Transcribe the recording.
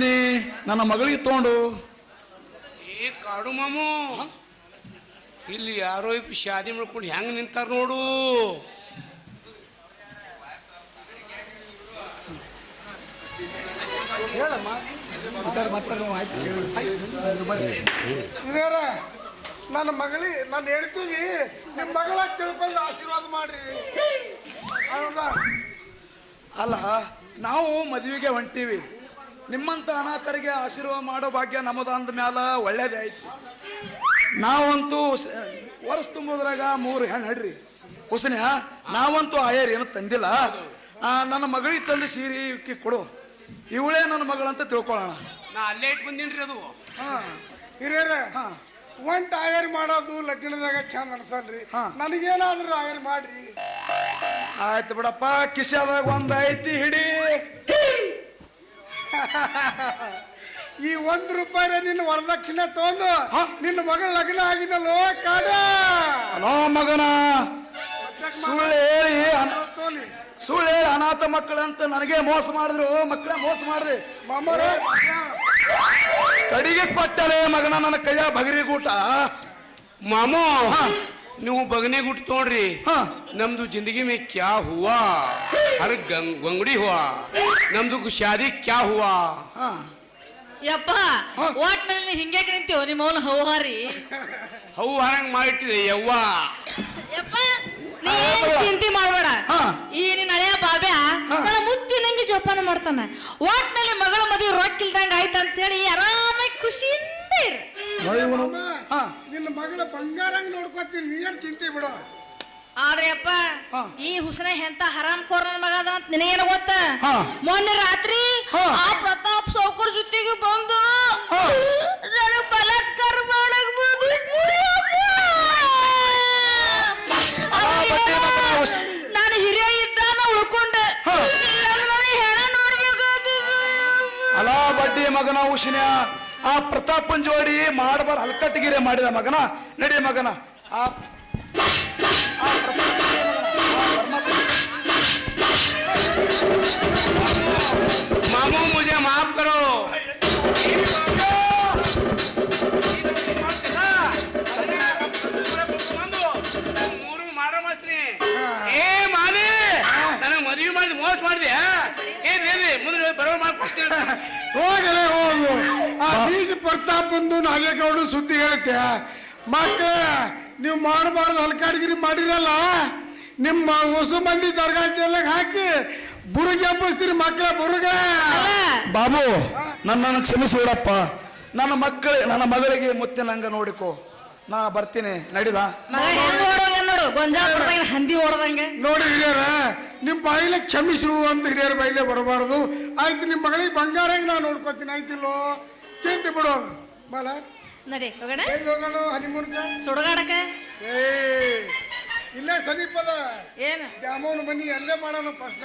ಬಂದೀನಿ ನನ್ನ ಮಗಳಿಗೆ ತಗೊಂಡು. ಏ ಕಾಡು ಮಾಮು. ಇಲ್ಲಿ ಯಾರೋ ಇಬ್ಬರು ಶಾದಿ ಮಾಡ್ಕೊಂಡು ಹೆಂಗ್ ನಿಂತಾರ ನೋಡು. ಹಿರಿಯರ ನನ್ನ ಮಗಳಿ ನನ್ನ ಹೇಳ್ತೀವಿ ನಿಮ್ಮ ಮಗಳ ತಿಳ್ಕೊಂಡು ಆಶೀರ್ವಾದ ಮಾಡ್ರಿ. ಅಲ್ಲ ನಾವು ಮದುವೆಗೆ ಹೊಂಟೀವಿ. ನಿಮ್ಮಂತ ಅನಾಥರಿಗೆ ಆಶೀರ್ವಾದ ಮಾಡೋ ಭಾಗ್ಯ ನಮ್ಮದಂದ ಅಂದ ಮ್ಯಾಲ ಒಳ್ಳೇದೇ ಆಯ್ತು. ನಾವಂತೂ ವರ್ಷ ತುಂಬೋದ್ರಾಗ ಮೂರು ಹೆಣ್ಣು ಹಡ್ರಿ ಹುಸನ ನಾವಂತೂ ಆಯರ್ ಏನು ತಂದಿಲ್ಲ. ನನ್ನ ಮಗಳಿಗೆ ತಂದು ಸೀರೆ ಇಕ್ಕಿ ಕೊಡು. ಇವಳೇ ನನ್ನ ಮಗಳಂತ ತಿಳ್ಕೊಳ್ಳೋಣ. ನಾ ಅಲ್ಲೇ ಇಟ್ಟು ಬಂದಿನ್ರಿ ಅದು. ಹಾ. ಹಿರಿಯರ ಹಾಂ. ಒಂಟ್ ಆಯರ್ ಮಾಡೋದು ಲಗ್ನದಾಗ ಚಂದ ಅನ್ಸಲ್ರಿ. ಹಾ. ನನಗೇನಾದ್ರೂ ಆಯರ್ ಮಾಡ್ರಿ. ಆಯ್ತು ಬಿಡಪ್ಪ ಕಿಶಾದಾಗ ಒಂದ್ ಐತಿ ಹಿಡಿ. ಈ ಒಂದ್ ರೂಪಾಯಿ ನಿನ್ನ ವರದಕ್ಷಿಣೆ ತಗೊಂಡು ಹಾ. ನಿನ್ನ ಮಗಳ ಲಗ್ನ ಆಗಿನಲ್ಲೋ ಕಾಡ. ಅಲೋ ಮಗನ ಸುಳ್ಳು ಹೇಳಿ ತೋಲಿ. ಸುಳ್ಳು ಹೇಳಿ ಅನಾಥ ಮಕ್ಕಳಂತ ನನಗೆ ಮೋಸ ಮಾಡಿದ್ರು ಮಕ್ಕಳ ಮೋಸ ಮಾಡಿದೆ. ಮಾಮರ ಕಡಿಗೆ ಕೊಟ್ಟಲೆ ಮಗನ ನನ್ನ ಕೈಯ ಬಗರಿ ಗೂಟ. ಮಾಮು ನೀವು ಬಗನೆ ಗುಟ್ ತೊಗೊಂಡ್ರಿ ಹಾ. ನಮ್ದು ಜಿಂದಗಿ ಮೇ ಕ್ಯಾ ಹುವಾ? ಹರ್ ಗಂಗಡಿ ಗಂಗುಡಿ ಹುವಾ. ನಮ್ದು ಶಾದಿ ಕ್ಯಾ ಹುವಾ? ಹಾ. ಯಪ್ಪ ಒಟ್ನಲ್ಲಿ ಹಿಂಗೆ ನಿಂತೀವ್ ನಿಮ್ಮ ಅವನ ಹೌಹಾರಿ? ಹೌ ಹರಂಗ್ ಮಾಡಿಟ್ಟಿದೆ ಯವ್ವ. ಯಪ್ಪ ನೀ ಏನ್ ಚಿಂತೆ ಮಾಡ್ಬೇಡ. ಹಾ. ಈ ನಿನ್ನ ಹಳೆಯ ಬಾಬ್ಯ ನನ್ನ ಮುತ್ತಿನಂಗೆ ಜೋಪಾನ ಮಾಡ್ತಾನೆ. ಒಟ್ನಲ್ಲಿ ಮಗಳ ಮದುವೆ ರೊಕ್ಕ ಇಲ್ದಂಗ ಆಯ್ತು ಅಂತ ಹೇಳಿ ಆರಾಮಾಗಿ ಖುಷಿಯಿಂದ ಇರು. ನಿನ್ನ ಮಗಳ ಬಂಗಾರಂಗ್ ನೋಡ್ಕೊತೀನಿ ನೀರ್ ಚಿಂತೆ ಬಿಡು. ಆದ್ರೆ ಅಪ್ಪ ಈ ಹುಸನ ಎಂತ ಹರಾಮ್ ಕೋರ್ ನನ್ ಮಗ ಅದ ಅಂತ ನಿನಗೇನು ಗೊತ್ತ. ಮೊನ್ನೆ ರಾತ್ರಿ. ಆ ಪ್ರತಾಪ್ ಸೌಕರ್ ಜೊತೆಗೆ ಬಂದು. ನನಗ್ ಬಲಾತ್ಕಾರ ಮಾಡಕ್ ನಾನು ಹಿರಿಯ ಇದ್ದಾನ ಉಳ್ಕೊಂಡೆ. ಅಲ್ಲ ಬಡ್ಡಿ ಮಗನ ಉಶಿನ ಆ ಪ್ರತಾಪನ್ ಜೋಡಿ ಮಾಡಬಾರ ಹಲ್ಕಟ್ಟಿಗಿರೆ ಮಾಡಿದ ಮಗನ. ನಡಿ ಮಗನ. ಆ ಆ ಮಾಡಿ ಮೋಸ ಮಾಡಿದೆ ಏನ್ ಏನ್ರಿ ಮುಂದೆ ಬರೋ ಮಾಡ್ಕೊಡ್ತೀನಿ ಹೋಗಲೇ ಹೋಗು. ಆ ಬೀಜ ಪ್ರತಾಪಂದು ನಾಗೇಗೌಡ ಸುದ್ದಿ ಹೇಳುತ್ತೆ. ಮಕ್ಕಳ ನೀವು ಮಾಡಬಾರ್ದು ಹಲ್ಕಾಡ್ಗಿರಿ ಮಾಡಿರಲ್ಲ. ನಿಮ್ಮ ಹೊಸ ಮಂದಿ ದರ್ಗಾ ಚೆಲ್ಲಾಗ ಹಾಕಿ ಬುರುಗಿ ಹಬ್ಬಿಸ್ತೀರಿ ಮಕ್ಕಳ ಬುರುಗ. ಬಾಬು ನನ್ನನ್ನು ಕ್ಷಮಿಸಿಬಿಡಪ್ಪ ನನ್ನ ಮಕ್ಕಳ ನನ್ನ ಮಗಳಿಗೆ ಮುತ್ತಿನಂಗ ನೋಡಿಕೋ. ನಾ ಬರ್ತೀನಿ. ನಡೀದ ಮಗ ಹೆಂಗ್ ಓಡೋಗ ನೋಡು ಗೊಂಜಾಪುರದಾಗ ಹಂದಿ ಹೊಡೆದಂಗೆ ನೋಡಿ ಹಿರಿಯರ ನಿಮ್ಮ ಬಾಯಿಲೆ ಕ್ಷಮಿಸು ಅಂತ ಹಿರಿಯರ ಬಾಯಿಲೆ ಬರಬಾರ್ದು. ಆಯ್ತು ನಿಮ್ಮ ಮಗಳಿಗೆ ಬಂಗಾರ ನಾ ನೋಡ್ಕೋತೀನಿ ಆಯ್ತಿಲ್ಲೋ? ಚಿಂತೆ ಬಿಡು ಬಾಲ. ನಡಿ ಹೋಗೋಣ. ಹೋಗೋಣ ಹನಿಮೂನ್ಕ ಸುಡಗಾಡಕ ಏ ಇಲ್ಲೇ ಸಮೀಪದ. ಏನು? ಮನಿ ಅಲ್ಲೇ ಮಾಡೋಣ ಫಸ್ಟ್